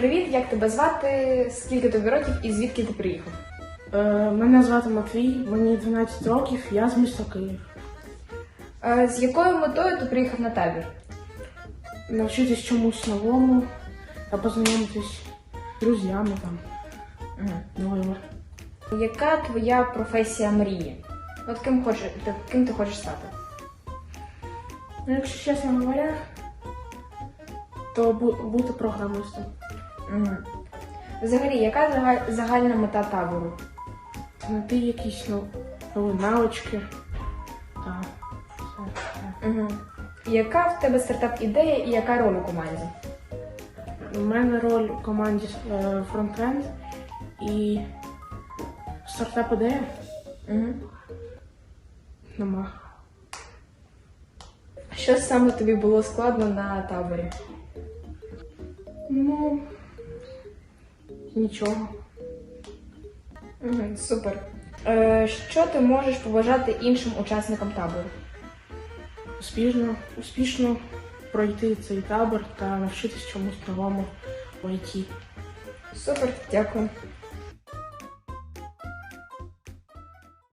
Привіт, як тебе звати? Скільки тобі років і звідки ти приїхав? Е, мене звати Матвій, мені 12 років, я з міста Київ. Е, З якою метою ти приїхав на табір? Навчитись чомусь новому та познайомитись з друзями там новими. Яка твоя професія мрії? От ким хочеш ти, ким ти хочеш стати? Ну, якщо чесно говоря, то бу- бути програмистом. Мгм. Взагалі, яка загаль- загальна мета табору? Знайти якісь ну, нові навички та все. таке. Угу. Яка в тебе стартап-ідея і яка роль у команді? У мене роль у команді е, фронтенд і стартап ідея Угу. нема. Що саме тобі було складно на таборі? Ну нічого. Угу, супер. Е, що ти можеш побажати іншим учасникам табору? успішно, успішно пройти цей табор та навчитись чомусь новому в ІТ. Супер, дякую.